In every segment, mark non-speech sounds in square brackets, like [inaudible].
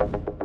you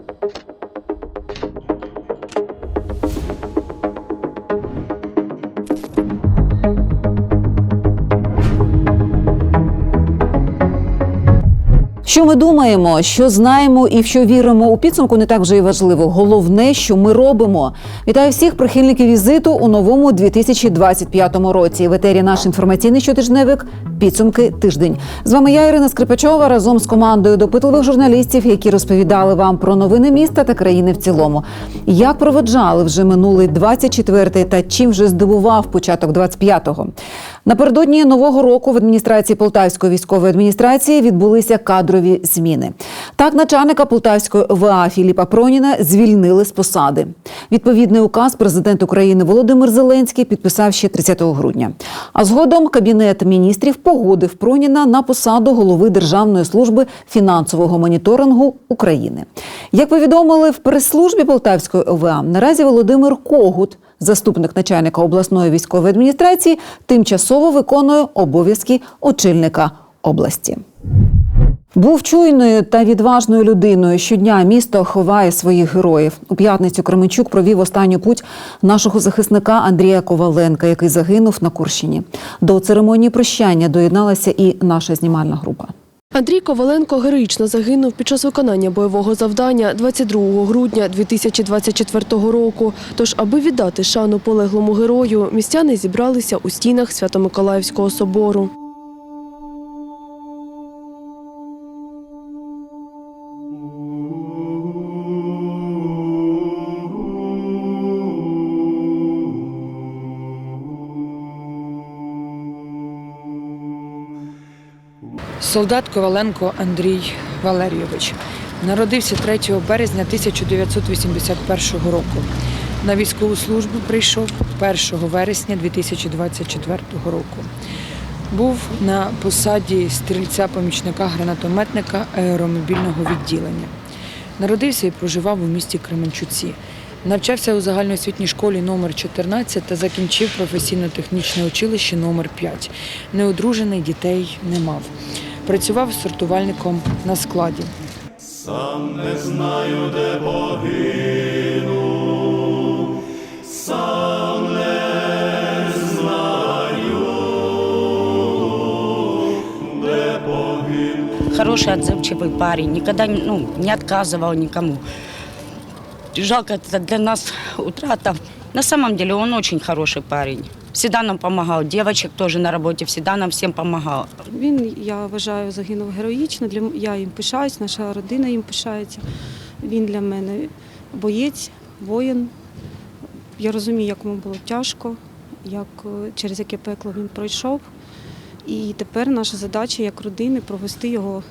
Ми думаємо, що знаємо і в що віримо у підсумку, не так вже і важливо. Головне, що ми робимо. Вітаю всіх прихильників візиту у новому 2025 році. В етері наш інформаційний щотижневик. Підсумки тиждень. З вами я, Ірина Скрипачова, разом з командою допитливих журналістів, які розповідали вам про новини міста та країни в цілому. Як проведжали вже минулий 24-й та чим вже здивував початок 25-го. Напередодні нового року в адміністрації Полтавської військової адміністрації відбулися кадрові зміни. Так, начальника Полтавської ОВА Філіпа Проніна звільнили з посади. Відповідний указ президент України Володимир Зеленський підписав ще 30 грудня. А згодом кабінет міністрів погодив Проніна на посаду голови Державної служби фінансового моніторингу України. Як повідомили в прес-службі Полтавської ОВА, наразі Володимир Когут заступник начальника обласної військової адміністрації, тимчасово виконує обов'язки очільника області. Був чуйною та відважною людиною. Щодня місто ховає своїх героїв. У п'ятницю Кременчук провів останню путь нашого захисника Андрія Коваленка, який загинув на Курщині. До церемонії прощання доєдналася і наша знімальна група. Андрій Коваленко героїчно загинув під час виконання бойового завдання 22 грудня 2024 року. Тож, аби віддати шану полеглому герою, містяни зібралися у стінах Свято-Миколаївського собору. Солдат Коваленко Андрій Валерійович народився 3 березня 1981 року. На військову службу прийшов 1 вересня 2024 року. Був на посаді стрільця-помічника гранатометника аеромобільного відділення. Народився і проживав у місті Кременчуці. Навчався у загальноосвітній школі номер 14 та закінчив професійно-технічне училище номер 5 Неодружений дітей не мав Працював сортувальником на складі. Сам не знаю, де погину, сам не знаю, де погину. хороший, отзывчивый парень, никогда ну, не отказывал никому. Жалко, это для нас [laughs] утрата. На самом деле он очень хороший парень. Всегда нам помогал. Девочек тоже на работе всегда нам всем помогал. Він, я вважаю, загинув героїчно. Для я їм пишаюсь, наша родина їм пишається. Він для мене боєць, воїн. Я розумію, як йому було тяжко, як, е, через яке пекло він пройшов. І тепер наша задача як родини провести його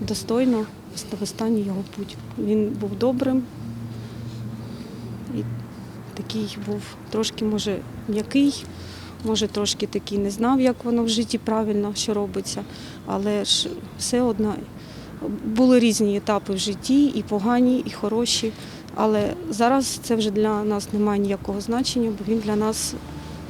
достойно в останній його путь. Він був добрим такий був трошки, може, м'який, може, трошки такий не знав, як воно в житті правильно, що робиться, але ж все одно були різні етапи в житті, і погані, і хороші. Але зараз це вже для нас не має ніякого значення, бо він для нас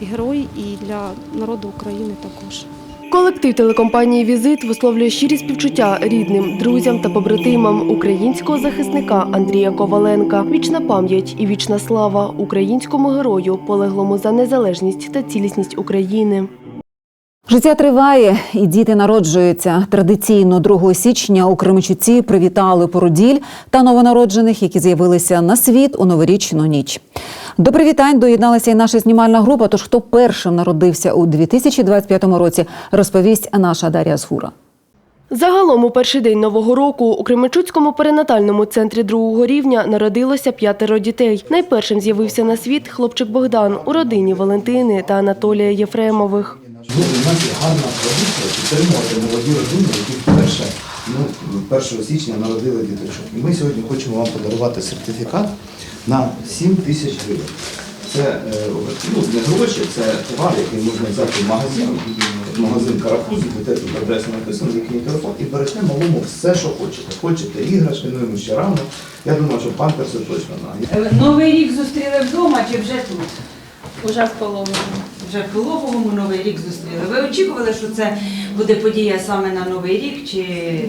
герой, і для народу України також. Колектив телекомпанії Візит висловлює щирі співчуття рідним, друзям та побратимам українського захисника Андрія Коваленка. Вічна пам'ять і вічна слава українському герою, полеглому за незалежність та цілісність України. Життя триває, і діти народжуються. Традиційно 2 січня у Кременчуці привітали породіль та новонароджених, які з'явилися на світ у новорічну ніч. До привітань доєдналася і наша знімальна група. Тож хто першим народився у 2025 році, розповість наша Дар'я Згура. Загалом у перший день нового року у Кременчуцькому перинатальному центрі другого рівня народилося п'ятеро дітей. Найпершим з'явився на світ хлопчик Богдан у родині Валентини та Анатолія Єфремових. Ну, у нас є гарна традиція підтримувати молоді родини, які вперше ну, 1 січня народили діточок. І ми сьогодні хочемо вам подарувати сертифікат на 7 тисяч гривень. Це е, ну, не гроші, це товар, який можна взяти в магазин, магазин Карапуз, де тут адреса написано, їхній телефон, і берете малому все, що хочете. Хочете іграшки, ну йому ще рано. Я думаю, що памперси точно на. Новий рік зустріли вдома чи вже тут? Уже в половину. Вже в Пологовому Новий рік зустріли. Ви очікували, що це буде подія саме на Новий рік чи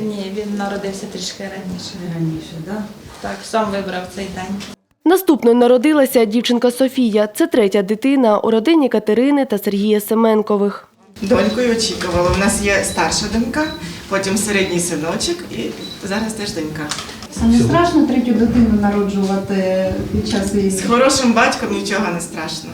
Ні, він народився трішки раніше. раніше? Да? Так, сам вибрав цей день. Наступною народилася дівчинка Софія. Це третя дитина у родині Катерини та Сергія Семенкових. Донькою очікувала. У нас є старша донька, потім середній синочок і зараз теж донька. Це не страшно третю дитину народжувати під час війни? З хорошим батьком нічого не страшно.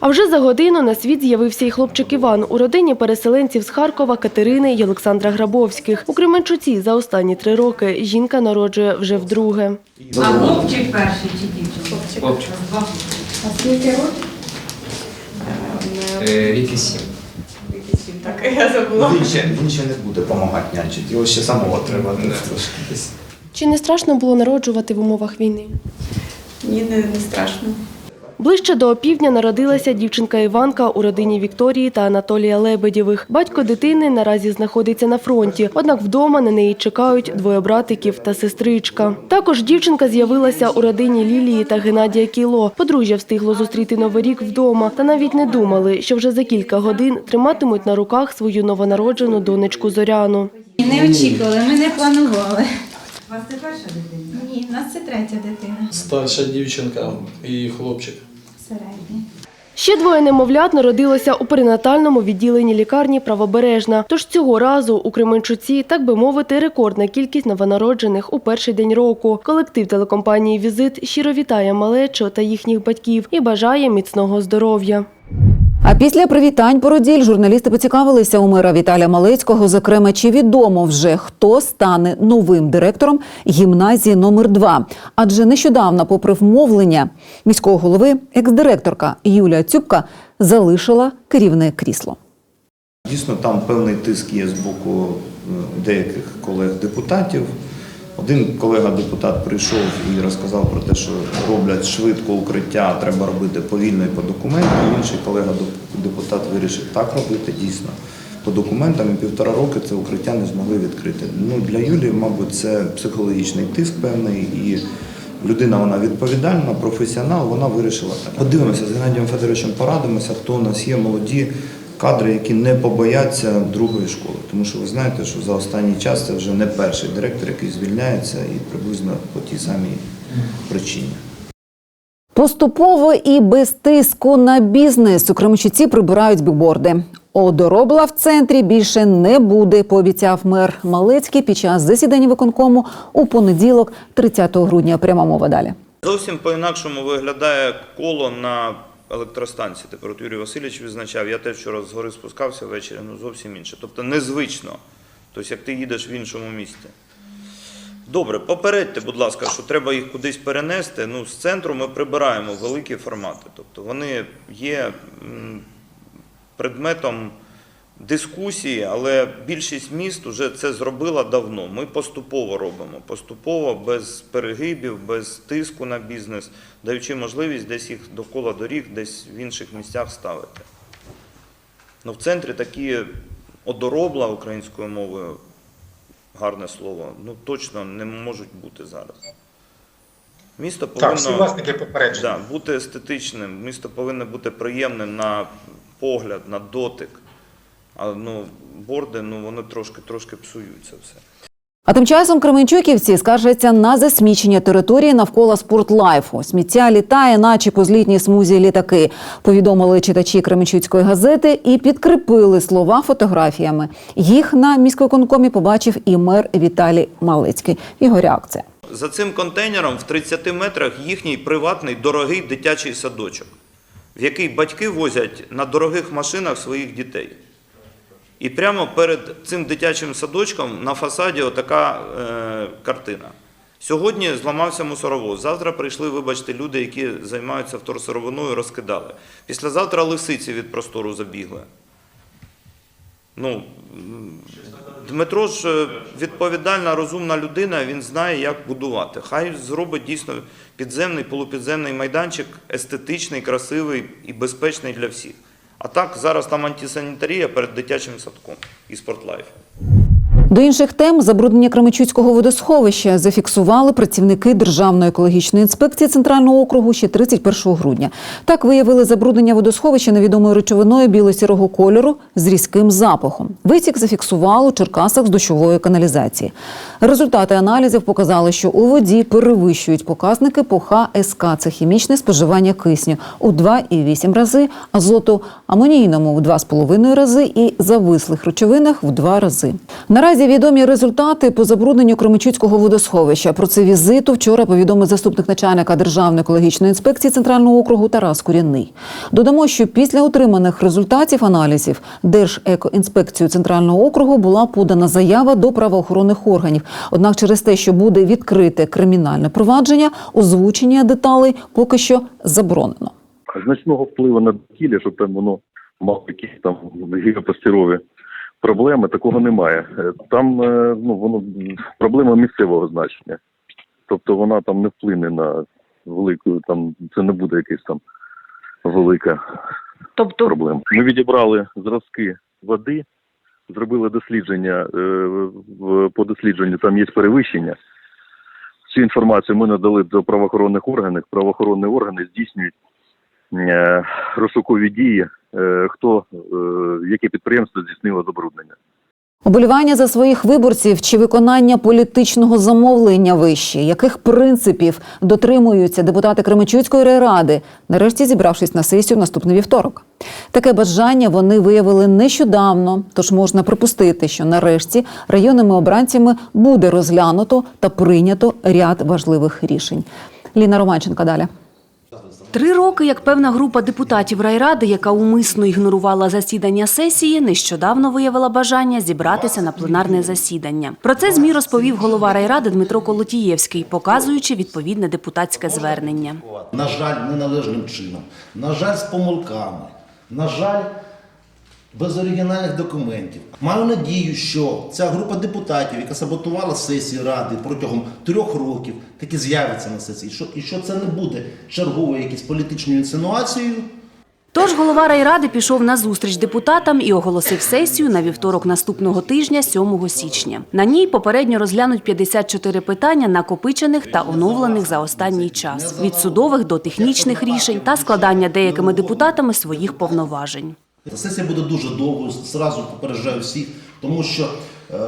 А вже за годину на світ з'явився і хлопчик Іван у родині переселенців з Харкова Катерини і Олександра Грабовських. У Кременчуці за останні три роки жінка народжує вже вдруге. А хлопчик перший чи дівчинка? Хлопчик. А скільки років? Е, Рік і сім. Так, [laughs] я забула. Він ще, він ще не буде допомагати нянчити, його ще самого треба трошки десь. Чи не страшно було народжувати в умовах війни? Ні, не, не страшно. Ближче до опівдня народилася дівчинка Іванка у родині Вікторії та Анатолія Лебедєвих. Батько дитини наразі знаходиться на фронті, однак вдома на неї чекають двоє братиків та сестричка. Також дівчинка з'явилася у родині Лілії та Геннадія Кіло. Подружжя встигло зустріти новий рік вдома та навіть не думали, що вже за кілька годин триматимуть на руках свою новонароджену донечку Зоряну. Не очікували, ми не планували. У вас це перша дитина? Ні, в нас це третя дитина. Старша дівчинка і хлопчик. Середня. Ще двоє немовлят народилося у перинатальному відділенні лікарні Правобережна. Тож цього разу у Кременчуці, так би мовити, рекордна кількість новонароджених у перший день року. Колектив телекомпанії Візит щиро вітає малечу та їхніх батьків і бажає міцного здоров'я. А після привітань породіль журналісти поцікавилися у мера Віталія Малецького, зокрема, чи відомо вже хто стане новим директором гімназії номер 2 Адже нещодавно, попри вмовлення міського голови, екс-директорка Юлія Цюбка залишила керівне крісло. Дійсно, там певний тиск є з боку е, деяких колег-депутатів. Один колега-депутат прийшов і розказав про те, що роблять швидко укриття, треба робити повільно і по документам. Інший колега-депутат вирішив так робити дійсно. По документам і півтора роки це укриття не змогли відкрити. Ну, для Юлії, мабуть, це психологічний тиск певний і людина вона відповідальна, професіонал, вона вирішила так. Подивимося з Геннадієм Федоровичем, порадимося, хто у нас є молоді кадри, які не побояться другої школи. Тому що ви знаєте, що за останній час це вже не перший директор, який звільняється і приблизно по тій самій причині. Поступово і без тиску на бізнес у Кременчуці прибирають бікборди. Одоробла в центрі більше не буде, пообіцяв мер Малецький під час засідання виконкому у понеділок, 30 грудня. Пряма мова далі. Зовсім по-інакшому виглядає коло на електростанції. Тепер Юрій Васильович відзначав, я теж вчора з гори спускався ввечері, ну зовсім інше. Тобто незвично. Тобто, як ти їдеш в іншому місті. Добре, попередьте, будь ласка, що треба їх кудись перенести. Ну, з центру ми прибираємо великі формати. Тобто вони є предметом дискусії, але більшість міст вже це зробила давно. Ми поступово робимо, поступово, без перегибів, без тиску на бізнес, даючи можливість десь їх довкола доріг, десь в інших місцях ставити. Ну, в центрі такі одоробла українською мовою, гарне слово, ну точно не можуть бути зараз. Місто повинно Так, да, бути естетичним, місто повинно бути приємним на погляд, на дотик. А ну, борди, ну вони трошки трошки псуються все. А тим часом Кременчуківці скаржаться на засмічення території навколо спортлайфу. Сміття літає, наче по злітній смузі літаки. Повідомили читачі Кременчуцької газети і підкріпили слова фотографіями. Їх на міськвиконкомі побачив і мер Віталій Малицький. Його реакція. За цим контейнером в 30 метрах їхній приватний дорогий дитячий садочок, в який батьки возять на дорогих машинах своїх дітей. І прямо перед цим дитячим садочком на фасаді отака е, картина. Сьогодні зламався мусоровоз. Завтра прийшли, вибачте, люди, які займаються вторсировиною, розкидали. Післязавтра лисиці від простору забігли. Ну, Дмитро ж е, відповідальна, розумна людина, він знає, як будувати. Хай зробить дійсно підземний, полупідземний майданчик, естетичний, красивий і безпечний для всіх. А так зараз там антисанітарія перед дитячим садком і спортлайф. До інших тем забруднення Кременчуцького водосховища зафіксували працівники Державної екологічної інспекції центрального округу ще 31 грудня. Так виявили забруднення водосховища невідомою речовиною біло-сірого кольору з різким запахом. Витік зафіксували у Черкасах з дощової каналізації. Результати аналізів показали, що у воді перевищують показники по ХСК – це хімічне споживання кисню у 2,8 рази, азоту амонійному в 2,5 рази і завислих речовинах в 2 рази. Наразі відомі результати по забрудненню Кременчуцького водосховища. Про це візиту вчора повідомив заступник начальника Державної екологічної інспекції Центрального округу Тарас Курінний. Додамо, що після отриманих результатів аналізів Держекоінспекцію Центрального округу була подана заява до правоохоронних органів. Однак, через те, що буде відкрите кримінальне провадження, озвучення деталей поки що заборонено. значного впливу на довкілля, щоб там воно мало якісь там гігапостірові проблеми, такого немає. Е, Там е, ну воно проблема місцевого значення. Тобто вона там не вплине на велику, там це не буде якась там велика Тобто проблема. Ми відібрали зразки води, зробили дослідження. е, По дослідженню там є перевищення. Цю інформацію ми надали до правоохоронних органів. Правоохоронні органи здійснюють розшукові дії, е, хто, е, яке підприємство здійснило забруднення. Оболівання за своїх виборців чи виконання політичного замовлення вище, яких принципів дотримуються депутати Кременчуцької райради, нарешті зібравшись на сесію наступний вівторок. Таке бажання вони виявили нещодавно, тож можна припустити, що нарешті районними обранцями буде розглянуто та прийнято ряд важливих рішень. Ліна Романченка далі. Три роки, як певна група депутатів райради, яка умисно ігнорувала засідання сесії, нещодавно виявила бажання зібратися на пленарне засідання. Про це змі розповів голова райради Дмитро Колотієвський, показуючи відповідне депутатське звернення. На жаль, неналежним чином, на жаль, з помилками, на жаль, без оригінальних документів. Маю надію, що ця група депутатів, яка саботувала сесії ради протягом трьох років, таки з'явиться на сесії. Що- І що це не буде черговою якоюсь політичною інсинуацією. Тож голова райради пішов на зустріч депутатам і оголосив сесію на вівторок наступного тижня, 7 січня. На ній попередньо розглянуть 54 питання, накопичених та оновлених за останній час від судових до технічних рішень та складання деякими депутатами своїх повноважень. Сесія буде дуже довгою, зразу попереджаю всіх, тому що е,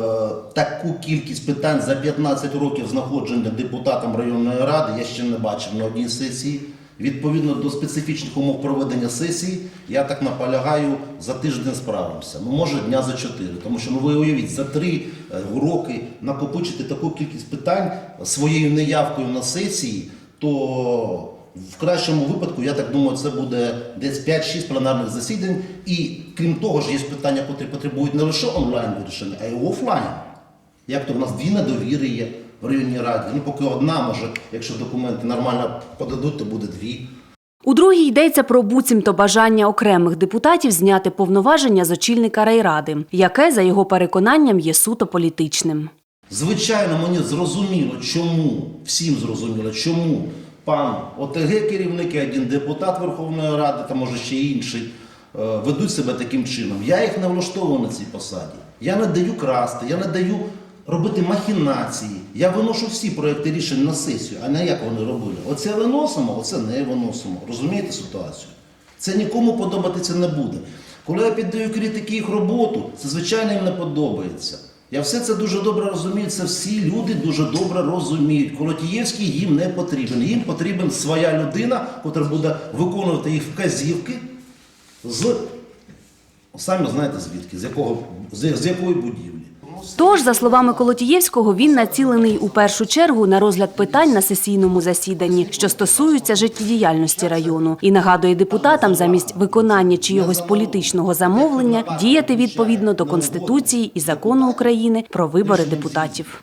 таку кількість питань за 15 років знаходження депутатом районної ради я ще не бачив на одній сесії. Відповідно до специфічних умов проведення сесії, я так наполягаю, за тиждень справимося. Ну, може, дня за чотири. Тому що ну ви уявіть, за три е, роки накопичити таку кількість питань своєю неявкою на сесії, то в кращому випадку, я так думаю, це буде десь 5-6 пленарних засідань. І крім того ж, є питання, які потребують не лише онлайн вирішення, а й офлайн. Як то в нас дві недовіри є в районній раді. Ну, поки одна, може, якщо документи нормально подадуть, то буде дві. У другій йдеться про буцімто бажання окремих депутатів зняти повноваження з очільника райради, яке, за його переконанням, є суто політичним. Звичайно, мені зрозуміло, чому, всім зрозуміло, чому пан ОТГ керівник і один депутат Верховної Ради, та може ще інший, е, ведуть себе таким чином. Я їх не влаштовую на цій посаді. Я не даю красти, я не даю робити махінації. Я виношу всі проекти рішень на сесію, а не як вони робили. Оце виносимо, оце не виносимо. Розумієте ситуацію? Це нікому подобатися не буде. Коли я піддаю критики їх роботу, це звичайно їм не подобається. Я все це дуже добре розумію. Це всі люди дуже добре розуміють. Колотієвський їм не потрібен. Їм потрібен своя людина, яка буде виконувати їх вказівки з самі знаєте звідки, з якого з, з якої будівлі. Тож, за словами Колотієвського, він націлений у першу чергу на розгляд питань на сесійному засіданні, що стосуються життєдіяльності району, і нагадує депутатам замість виконання чийогось політичного замовлення діяти відповідно до конституції і закону України про вибори депутатів.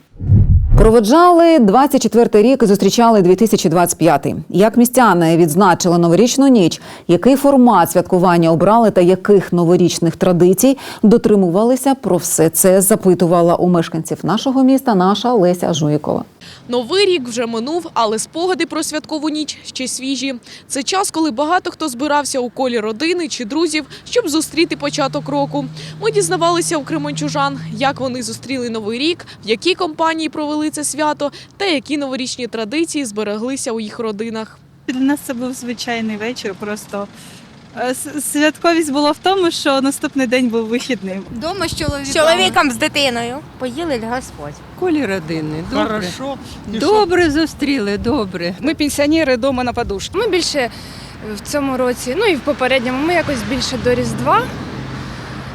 Проведжали 24-й рік і зустрічали 2025-й. Як містяни відзначили новорічну ніч, який формат святкування обрали та яких новорічних традицій дотримувалися про все це запитувала у мешканців нашого міста наша Леся Жуїкова. Новий рік вже минув, але спогади про святкову ніч ще свіжі. Це час, коли багато хто збирався у колі родини чи друзів, щоб зустріти початок року. Ми дізнавалися у кременчужан, як вони зустріли новий рік, в якій компанії провели це свято та які новорічні традиції збереглися у їх родинах. Для нас це був звичайний вечір. Просто святковість була в тому, що наступний день був вихідним. Дома з чоловіком. З чоловіком, з дитиною. Поїли спать. колі родини. Добре. Хорошо. Добре зустріли, добре. Ми пенсіонери вдома на подушці. Ми більше в цьому році, ну і в попередньому, ми якось більше до Різдва,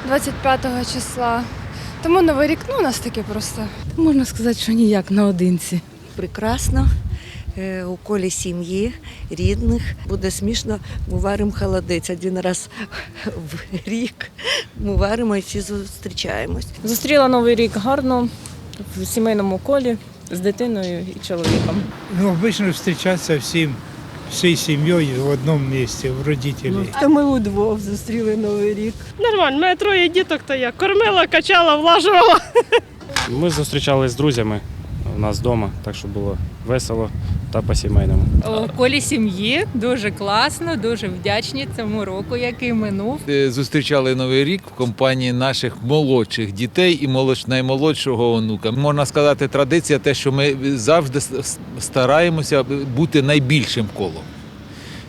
25 числа. Тому Новий рік, ну, у нас таке просто. Можна сказати, що ніяк наодинці. прекрасно. Е, У колі сім'ї, рідних. Буде смішно, ми варимо холодець один раз в рік. Ми варимо і всі зустрічаємось. Зустріла новий рік гарно в сімейному колі з дитиною і чоловіком. Ну, обычно встречаться всем, всей семьей в одном месте, у родителей. Та ми удвох зустріли новий рік. Нормально, мене троє діток, то я кормила, качала, влажувала. Ми зустрічалися з друзями у нас вдома, так що було весело та по-сімейному. У колі сім'ї дуже класно, дуже вдячні цьому року, який минув. Е, Зустрічали новий рік в компанії наших молодших дітей і молодш- наймолодшого онука. Можна сказати, традиція те, що ми завжди стараємося бути найбільшим колом.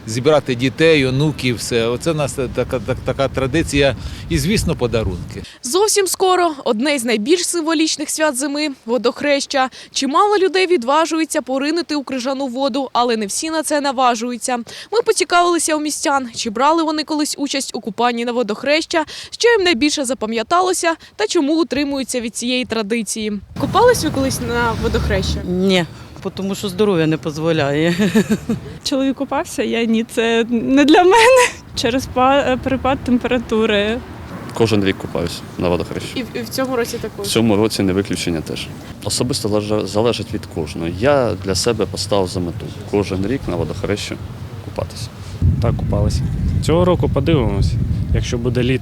Зібрати дітей, онуків, все. Оце у нас така, така, така традиція. І, звісно, подарунки. Зовсім скоро одне з найбільш символічних свят зими водохреща. Чимало людей відважується поринути у крижану воду, але не всі на це наважуються. Ми поцікавилися у містян, чи брали вони колись участь у купанні на водохреща, що їм найбільше запам'яталося та чому утримуються від цієї традиції. Купались ви колись на водохреща? Ні, тому що здоров'я не дозволяє. [laughs] Чоловік купався, я ні, це не для мене. Через па- перепад температури. Кожен рік купаюсь на водохрещі. І в, і в цьому році також? В цьому році не виключення теж. Особисто залежить від кожного. Я для себе поставив за мету кожен рік на водохрещі купатися. Так купалися. Цього року подивимось, якщо буде лід,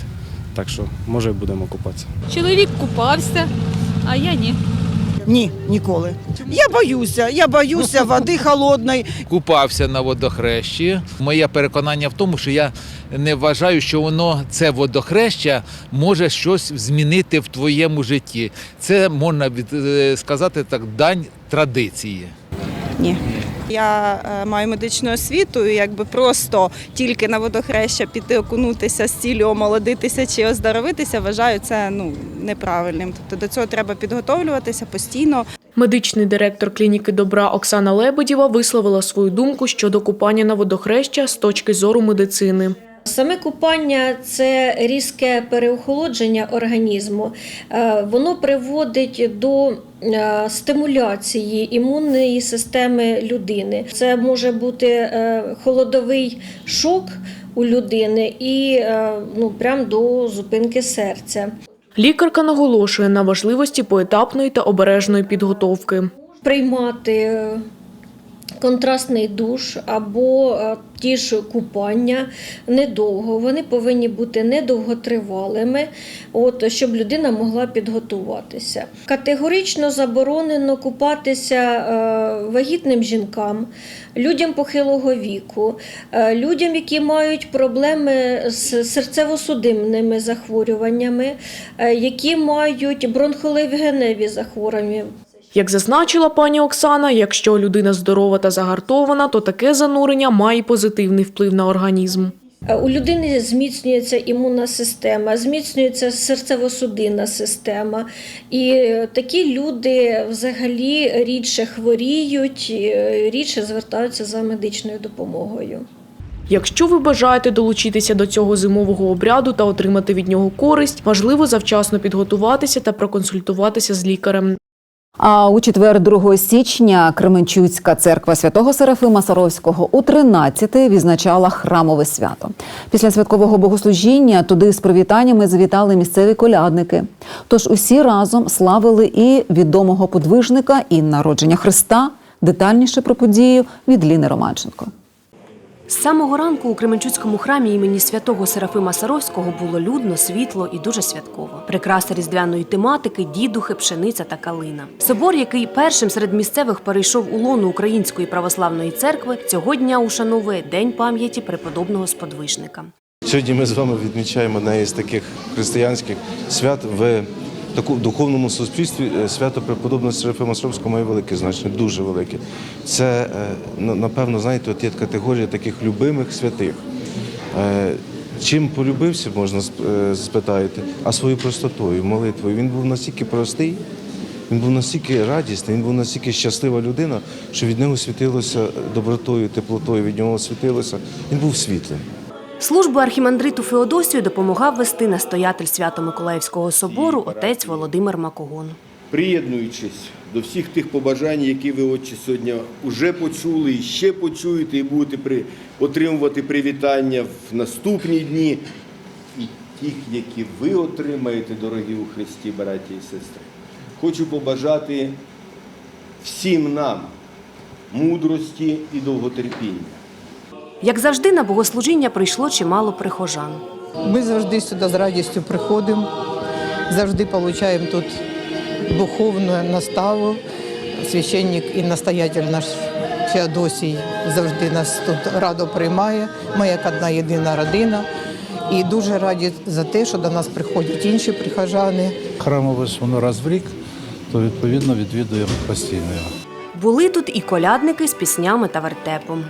так що може будемо купатися. Чоловік купався, а я ні. Ні, ніколи. Я боюся, я боюся [laughs] води холодної. Купався на водохрещі. Моє переконання в тому, що я не вважаю, що воно це водохреща може щось змінити в твоєму житті. Це можна е, сказати так, дань традиції. Ні. Я е, маю медичну освіту, і якби просто тільки на водохреща піти окунутися з ціллю омолодитися чи оздоровитися, вважаю це ну неправильним. Тобто до цього треба підготовлюватися постійно. Медичний директор клініки добра Оксана Лебедєва висловила свою думку щодо купання на водохреща з точки зору медицини. Саме купання це різке переохолодження організму. Е, Воно приводить до е, стимуляції імунної системи людини. Це може бути е, холодовий шок у людини і ну, прям до зупинки серця. Лікарка наголошує на важливості поетапної та обережної підготовки. Приймати контрастний душ або е, ті ж купання недовго. Вони повинні бути недовготривалими, от, щоб людина могла підготуватися. Категорично заборонено купатися е, вагітним жінкам, людям похилого віку, е, людям, які мають проблеми з серцево-судинними захворюваннями, які мають бронхолевгеневі захворювання. Як зазначила пані Оксана, якщо людина здорова та загартована, то таке занурення має позитивний вплив на організм. Е, У людини зміцнюється імунна система, зміцнюється серцево-судинна система. І е, такі люди взагалі рідше хворіють, е, рідше звертаються за медичною допомогою. Якщо ви бажаєте долучитися до цього зимового обряду та отримати від нього користь, важливо завчасно підготуватися та проконсультуватися з лікарем. А у четвер 2 січня Кременчуцька церква святого Серафима Саровського у 13 відзначала храмове свято. Після святкового богослужіння туди з привітаннями завітали місцеві колядники. Тож усі разом славили і відомого подвижника, і народження Христа. Детальніше про подію від Ліни Романченко. З самого ранку у Кременчуцькому храмі імені святого Серафима Саровського було людно, світло і дуже святково. Прикраси різдвяної тематики, дідухи, пшениця та калина. Собор, який першим серед місцевих перейшов у лону Української православної церкви, цього дня ушановує День пам'яті преподобного сподвижника. Сьогодні ми з вами відмічаємо одне із таких християнських свят в таку духовному суспільстві. Е, Свято преподобного Серафима Саровського має велике значення, дуже велике. Це е, напевно, знаєте, от є категорія таких любимих святих. Е, Чим полюбився, можна сп- спитаєте, а своєю простотою, молитвою. Він був настільки простий, він був настільки радісний, він був настільки щаслива людина, що від нього світилося добротою, теплотою, від нього світилося. Він був світлим. Службу архімандриту Феодосію допомагав вести настоятель Свято-Миколаївського собору отець Володимир Макогон. приєднуючись до всіх тих побажань, які ви отче сьогодні вже почули і ще почуєте, і будете при, отримувати привітання в наступні дні, і тих, які ви отримаєте, дорогі у Христі, браті і сестри. Хочу побажати всім нам мудрості і довготерпіння. Як завжди, на богослужіння прийшло чимало прихожан. Ми завжди сюди з радістю приходимо, завжди отримуємо тут духовну наставу. Священник і настоятель наш Феодосій завжди нас тут радо приймає. Ми як одна єдина родина. І дуже раді за те, що до нас приходять інші прихожани. Храмове ж воно раз в рік, то відповідно відвідуємо постійно. Були тут і колядники з піснями та вертепом.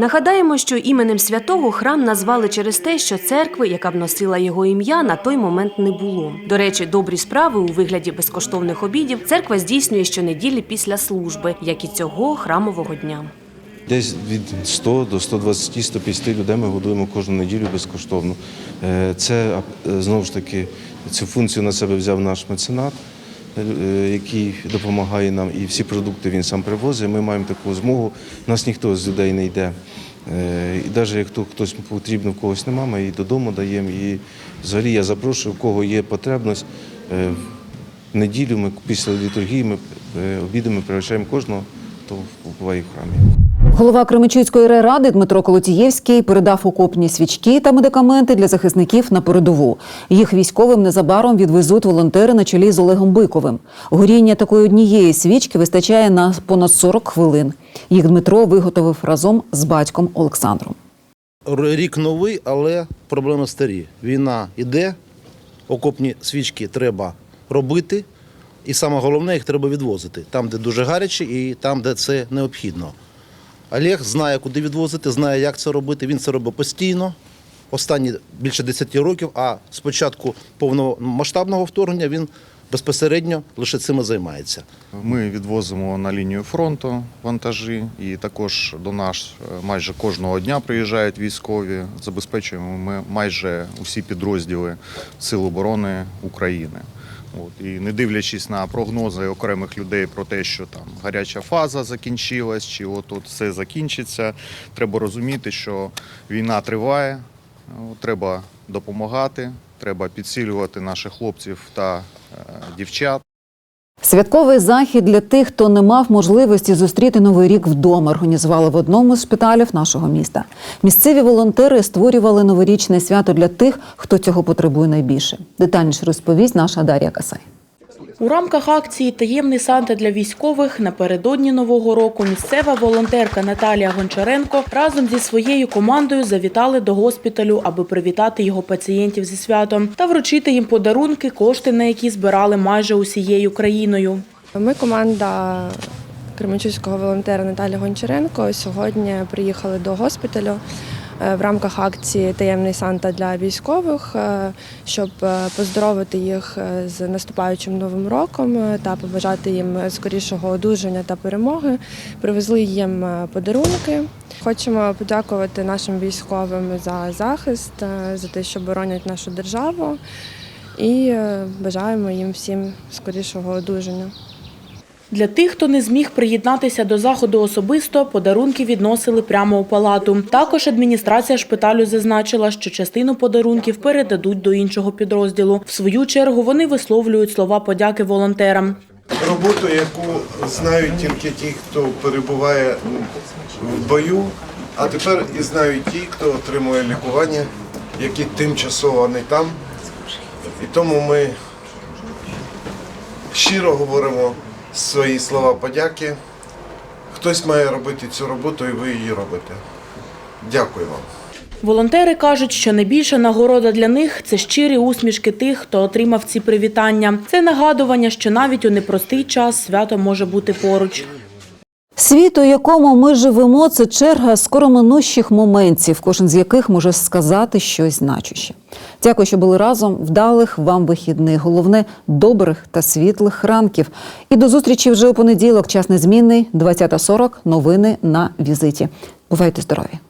Нагадаємо, що іменем святого храм назвали через те, що церкви, яка б носила його ім'я, на той момент не було. До речі, добрі справи у вигляді безкоштовних обідів церква здійснює щонеділі після служби, як і цього храмового дня. Десь від 100 до 120 150 людей ми годуємо кожну неділю безкоштовно. Е, Це знову ж таки цю функцію на себе взяв наш меценат, який допомагає нам, і всі продукти він сам привозить. Ми маємо таку змогу. Нас ніхто з людей не йде. Е, І навіть як хтось потрібно, в когось немає, ми і додому даємо. І взагалі я запрошую, в кого є потребність. е, В неділю ми після літургії ми обідаємо, пригощаємо кожного, хто буває в храмі. Голова Кременчуцької райради Дмитро Колотієвський передав окопні свічки та медикаменти для захисників на передову. Їх військовим незабаром відвезуть волонтери на чолі з Олегом Биковим. Горіння такої однієї свічки вистачає на понад 40 хвилин. Їх Дмитро виготовив разом з батьком Олександром. Рік новий, але проблеми старі. Війна йде, окопні свічки треба робити, і саме головне, їх треба відвозити там, де дуже гаряче, і там, де це необхідно. Олег знає, куди відвозити, знає, як це робити. Він це робить постійно. Останні більше 10 років, а з початку повномасштабного вторгнення він безпосередньо лише цим і займається. Ми відвозимо на лінію фронту вантажі, і також до нас е, майже кожного дня приїжджають військові. Забезпечуємо ми майже усі підрозділи Сил оборони України. От, і не дивлячись на прогнози окремих людей про те, що там гаряча фаза закінчилась, чи от тут все закінчиться, треба розуміти, що війна триває, треба допомагати, треба підсилювати наших хлопців та е, дівчат. Святковий захід для тих, хто не мав можливості зустріти новий рік вдома, організували в одному з шпиталів нашого міста. Місцеві волонтери створювали новорічне свято для тих, хто цього потребує найбільше. Детальніше розповість наша Дар'я Касай. У рамках акції Таємний Санта для військових напередодні нового року місцева волонтерка Наталія Гончаренко разом зі своєю командою завітали до госпіталю, аби привітати його пацієнтів зі святом та вручити їм подарунки, кошти на які збирали майже усією країною. Ми команда Кременчуцького волонтера Наталі Гончаренко. Сьогодні приїхали до госпіталю в рамках акції Таємний Санта для військових, е, щоб е, поздоровити їх е, з наступаючим новим роком е, та побажати їм скорішого одужання та перемоги. Привезли їм е, подарунки. Хочемо подякувати нашим військовим за захист, е, за те, що боронять нашу державу, і е, бажаємо їм всім скорішого одужання. Для тих, хто не зміг приєднатися до заходу особисто, подарунки відносили прямо у палату. Також адміністрація шпиталю зазначила, що частину подарунків передадуть до іншого підрозділу. В свою чергу вони висловлюють слова подяки волонтерам. роботу, яку знають тільки ті, хто перебуває в бою, а тепер і знають ті, хто отримує лікування, які тимчасово не там. І тому ми щиро говоримо свої слова подяки. Хтось має робити цю роботу, і ви її робите. Дякую вам. Волонтери кажуть, що найбільша нагорода для них це щирі усмішки тих, хто отримав ці привітання. Це нагадування, що навіть у непростий час свято може бути поруч. Світ, у якому ми живемо, це черга скороминущих моментів, кожен з яких може сказати щось значуще. Дякую, що були разом. Вдалих вам вихідних. Головне добрих та світлих ранків. І до зустрічі вже у понеділок. Час незмінний, 20.40. Новини на візиті. Бувайте здорові!